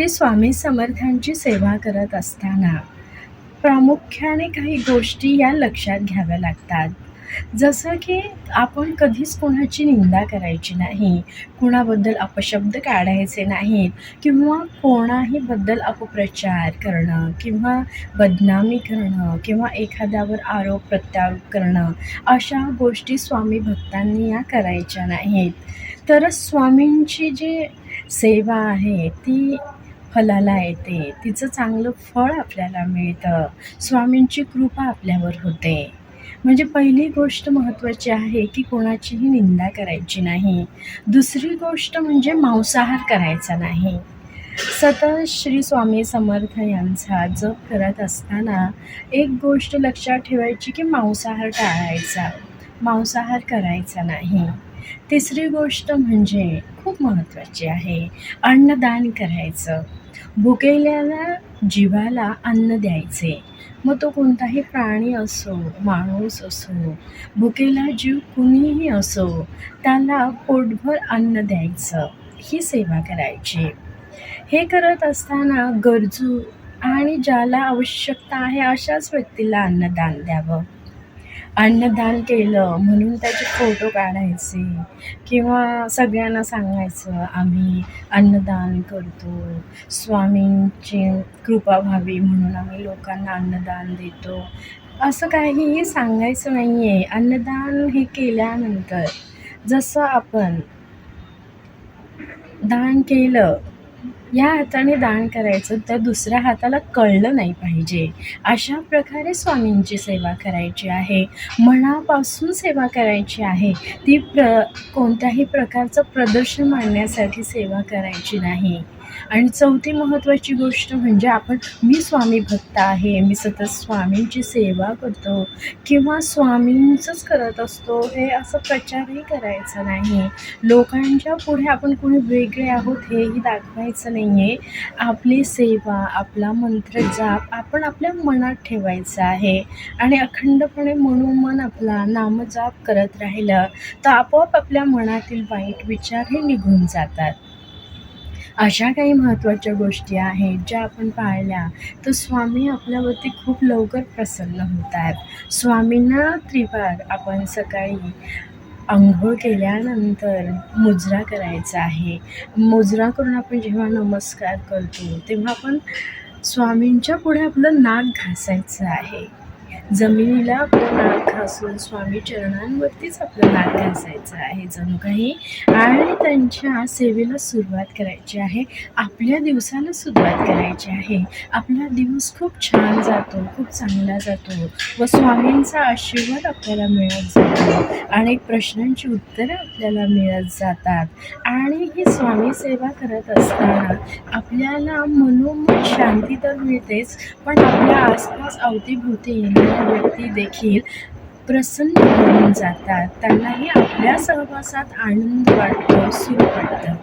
श्री स्वामी समर्थांची सेवा करत असताना प्रामुख्याने काही गोष्टी या लक्षात घ्याव्या लागतात. जसं की आपण कधीच कोणाची निंदा करायची नाही कुणाबद्दल अपशब्द काढायचे नाहीत किंवा कोणाहीबद्दल अपप्रचार करणं किंवा बदनामी करणं किंवा एखाद्यावर आरोप प्रत्यारोप करणं अशा गोष्टी स्वामी भक्तांनी या करायच्या नाहीत. तरच स्वामींची जी सेवा आहे ती फलाला येते. तिचं चांगलं फळ आपल्याला मिळतं. स्वामींची कृपा आपल्यावर होते. म्हणजे पहिली गोष्ट महत्त्वाची आहे की कोणाचीही निंदा करायची नाही. दुसरी गोष्ट म्हणजे मांसाहार करायचा नाही. सतत श्री स्वामी समर्थ यांचा जप करत असताना एक गोष्ट लक्षात ठेवायची की मांसाहार टाळायचा. मांसाहार करायचा नाही. तिसरी गोष्ट म्हणजे खूप महत्त्वाची आहे अन्नदान करायचं. भुकेल्याला जीवाला अन्न द्यायचे. मग तो कोणताही प्राणी असो माणूस असो भुकेला जीव कुणीही असो त्याला पोटभर अन्न द्यायचं ही सेवा करायची. हे करत असताना गरजू आणि ज्याला आवश्यकता आहे अशाच व्यक्तीला अन्नदान द्यावं. अन्नदान केलं म्हणून त्याचे फोटो काढायचे किंवा सगळ्यांना सांगायचं आम्ही अन्नदान करतो स्वामींची कृपा व्हावी म्हणून आम्ही लोकांना अन्नदान देतो. असं काहीही सांगायचं नाही आहे अन्नदान हे केल्यानंतर जसं आपण दान केलं या हाताने दान करायचं तर दुसऱ्या हाताला कळलं नाही पाहिजे. अशा प्रकारे स्वामींची सेवा करायची आहे. मनापासून सेवा करायची आहे. ती प्र कोणत्याही प्रकारचं प्रदर्शन मांडण्यासाठी सेवा करायची नाही. आणि चौथी महत्त्वाची गोष्ट म्हणजे आपण मी स्वामी भक्त आहे मी सतत स्वामींची सेवा करतो. किंवा स्वामींचंच करत असतो हे असं प्रचारही करायचा नाही. लोकांच्या पुढे आपण कोणी वेगळे आहोत हेही दाखवायचं नाही. आहे आपली सेवा आपला मंत्र जाप आपण आपल्या मनात ठेवायचा आहे. आणि अखंडपणे मनोमन आपला नामजाप करत राहिलं तर आपोआप आपल्या मनातील वाईट विचार हे निघून जातात. अशा काही महत्त्वाच्या गोष्टी आहेत ज्या आपण पाळल्या तर स्वामी आपल्यावरती खूप लवकर प्रसन्न होतात. स्वामींना त्रिवार आपण सकाळी आंघोळ केल्यानंतर मुजरा करायचा आहे. मुजरा करून आपण जेव्हा नमस्कार करतो तेव्हा आपण स्वामींच्या पुढे आपलं नाक घासायचं आहे. जमिनीला आपलं नाक घासून स्वामी चरणांवरतीच आपलं नाक घासायचं आहे जणू काही. आणि त्यांच्या सेवेला सुरुवात करायची आहे. आपल्या दिवसाला सुरुवात करायची आहे. आपला दिवस खूप छान जातो खूप चांगला जातो व स्वामींचा आशीर्वाद आपल्याला मिळत जातो. अनेक प्रश्नांची उत्तरं आपल्याला मिळत जातात. आणि ही स्वामी सेवा करत असताना आपल्याला मनोमन शांती तर मिळतेच पण आपल्या आसपास अवतीभोवती येणाऱ्या व्यक्ती देखील प्रसन्न होऊन जातात. त्यांनाही आपल्या सहवासात आनंद वाटतो सुख वाटतं.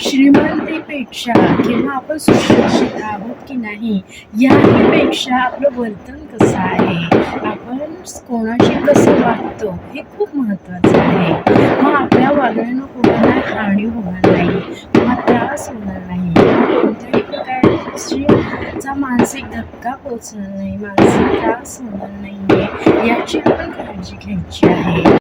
श्रीमंतीपेक्षा किंवा आपण सुशिक्षित आहोत की नाही याहीपेक्षा आपलं वर्तन कसं आहे? आपण कोणाशी कसं वागतो हे खूप महत्त्वाचं आहे. मग आपल्या वागण्यानं कोणाला हानी होणार नाही किंवा त्रास होणार नाही. कोणत्याही प्रकारची मानसिक धक्का पोचणार नाही मानसिक त्रास होणार नाही आहे याची आपण काळजी घ्यायची आहे.